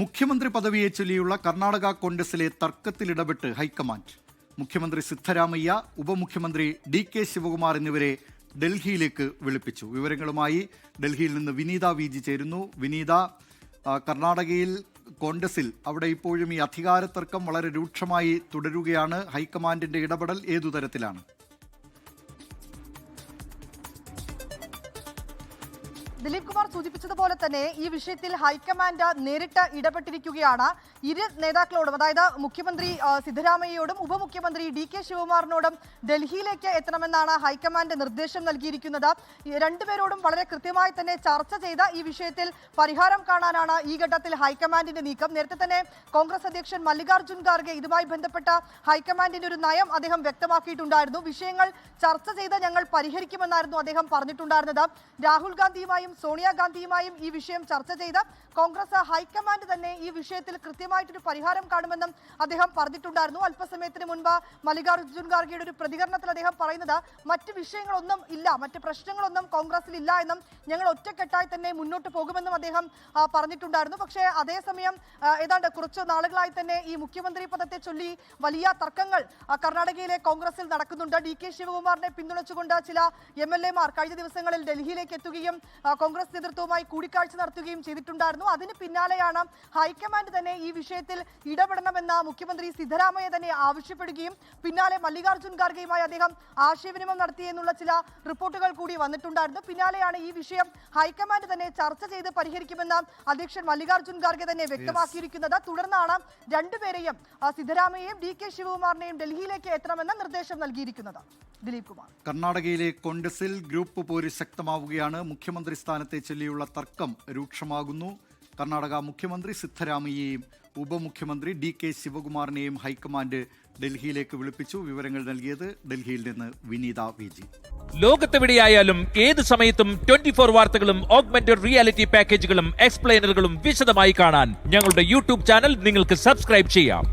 മുഖ്യമന്ത്രി പദവിയെ ചൊല്ലിയുള്ള കർണാടക കോൺഗ്രസിലെ തർക്കത്തിലിടപെട്ട് ഹൈക്കമാൻഡ്. മുഖ്യമന്ത്രി സിദ്ധരാമയ്യ ഉപമുഖ്യമന്ത്രി ഡി കെ ശിവകുമാർ എന്നിവരെ ഡൽഹിയിലേക്ക് വിളിപ്പിച്ചു. വിവരങ്ങളുമായി ഡൽഹിയിൽ നിന്ന് വിനീത വി ജി ചേരുന്നു. വിനീത കർണാടകയിൽ കോൺഗ്രസിൽ അവിടെ ഇപ്പോഴും ഈ അധികാര തർക്കം വളരെ രൂക്ഷമായി തുടരുകയാണ്. ഹൈക്കമാൻഡിന്റെ ഇടപെടൽ ഏതു തരത്തിലാണ് ദിലീപ് കുമാർ സൂചിപ്പിച്ചതുപോലെ തന്നെ ഈ വിഷയത്തിൽ ഹൈക്കമാൻഡ് നേരിട്ട് ഇടപെട്ടിരിക്കുകയാണ്. ഇരു നേതാക്കളോടും അതായത് മുഖ്യമന്ത്രി സിദ്ധരാമയ്യയോടും ഉപമുഖ്യമന്ത്രി ഡി കെ ശിവകുമാറിനോടും ഡൽഹിയിലേക്ക് എത്തണമെന്നാണ് ഹൈക്കമാൻഡ് നിർദ്ദേശം നൽകിയിരിക്കുന്നത്. രണ്ടുപേരോടും വളരെ കൃത്യമായി തന്നെ ചർച്ച ചെയ്ത ഈ വിഷയത്തിൽ പരിഹാരം കാണാനാണ് ഈ ഘട്ടത്തിൽ ഹൈക്കമാൻഡിന്റെ നീക്കം. നേരത്തെ തന്നെ കോൺഗ്രസ് അധ്യക്ഷൻ മല്ലികാർജുൻ ഖാർഗെ ഇതുമായി ബന്ധപ്പെട്ട ഹൈക്കമാൻഡിന്റെ ഒരു നയം അദ്ദേഹം വ്യക്തമാക്കിയിട്ടുണ്ടായിരുന്നു. വിഷയങ്ങൾ ചർച്ച ചെയ്ത് ഞങ്ങൾ പരിഹരിക്കുമെന്നായിരുന്നു അദ്ദേഹം പറഞ്ഞിട്ടുണ്ടായിരുന്നത്. രാഹുൽ ഗാന്ധിയുമായും സോണിയാഗാന്ധിയുമായും ഈ വിഷയം ചർച്ച ചെയ്ത് കോൺഗ്രസ് ഹൈക്കമാൻഡ് തന്നെ ഈ വിഷയത്തിൽ കൃത്യമായിട്ടൊരു പരിഹാരം കാണുമെന്നും അദ്ദേഹം പറഞ്ഞിട്ടുണ്ടായിരുന്നു. അല്പസമയത്തിന് മുൻപ് മല്ലികാർജുൻ ഖാർഗെയുടെ ഒരു പ്രതികരണത്തിൽ അദ്ദേഹം പറയുന്നത് മറ്റ് വിഷയങ്ങളൊന്നും ഇല്ല മറ്റ് പ്രശ്നങ്ങളൊന്നും കോൺഗ്രസിൽ ഇല്ല എന്നും ഞങ്ങൾ ഒറ്റക്കെട്ടായി തന്നെ മുന്നോട്ട് പോകുമെന്നും അദ്ദേഹം പറഞ്ഞിട്ടുണ്ടായിരുന്നു. പക്ഷേ അതേസമയം ഏതാണ്ട് കുറച്ച് നാളുകളായി തന്നെ ഈ മുഖ്യമന്ത്രി പദത്തെ ചൊല്ലി വലിയ തർക്കങ്ങൾ കർണാടകയിലെ കോൺഗ്രസിൽ നടക്കുന്നുണ്ട്. ഡി കെ ശിവകുമാറിനെ പിന്തുണച്ചുകൊണ്ട് ചില എം എൽ എമാർ കഴിഞ്ഞ ദിവസങ്ങളിൽ ഡൽഹിയിലേക്ക് എത്തുകയും കോൺഗ്രസ് നേതൃത്വവുമായി കൂടിക്കാഴ്ച നടത്തുകയും ചെയ്തിട്ടുണ്ടായിരുന്നു. അതിന് പിന്നാലെയാണ് ഹൈക്കമാൻഡ് തന്നെ ഈ വിഷയത്തിൽ ഇടപെടണമെന്ന് മുഖ്യമന്ത്രി സിദ്ധരാമയ്യ തന്നെ ആവശ്യപ്പെടുകയും പിന്നാലെ മല്ലികാർജുൻ ഖാർഗെയുമായി അദ്ദേഹം ആശയവിനിമയം നടത്തിയെന്നുള്ള ചില റിപ്പോർട്ടുകൾ കൂടി വന്നിട്ടുണ്ടായിരുന്നു. പിന്നാലെയാണ് ഈ വിഷയം ഹൈക്കമാൻഡ് തന്നെ ചർച്ച ചെയ്ത് പരിഹരിക്കുമെന്ന് അധ്യക്ഷൻ മല്ലികാർജുൻ ഖാർഗെ തന്നെ വ്യക്തമാക്കിയിരിക്കുന്നത്. തുടർന്നാണ് രണ്ടുപേരെയും സിദ്ധരാമയ്യയും ഡി കെ ശിവകുമാറിനെയും ഡൽഹിയിലേക്ക് എത്തണമെന്ന നിർദ്ദേശം നൽകിയിരിക്കുന്നത്. ദിലീപ് കുമാർ. കർണാടകയിലെ കോൺഗ്രസിൽ ഗ്രൂപ്പ് പോര് ശക്തമാവുകയാണ്. മുഖ്യമന്ത്രി സ്ഥാനത്തെ ചൊല്ലിയുള്ള തർക്കം രൂക്ഷമാകുന്നു. കർണാടക മുഖ്യമന്ത്രി സിദ്ധരാമയ്യയും ഉപമുഖ്യമന്ത്രി ഡി കെ ശിവകുമാറിനെയും ഹൈക്കമാൻഡ് ഡൽഹിയിലേക്ക് വിളിപ്പിച്ചു. വിവരങ്ങൾ നൽകിയത് ഡൽഹിയിൽ നിന്ന് വിനീത വിജി ലോകത്തെവിടെയായാലും ഏത് സമയത്തും ട്വന്റി ഫോർ വാർത്തകളും ഓഗ്മെന്റഡ് റിയാലിറ്റി പാക്കേജുകളും എക്സ്പ്ലെയിനറുകളും വിശദമായി കാണാൻ ഞങ്ങളുടെ യൂട്യൂബ് ചാനൽ നിങ്ങൾക്ക് സബ്സ്ക്രൈബ് ചെയ്യാം.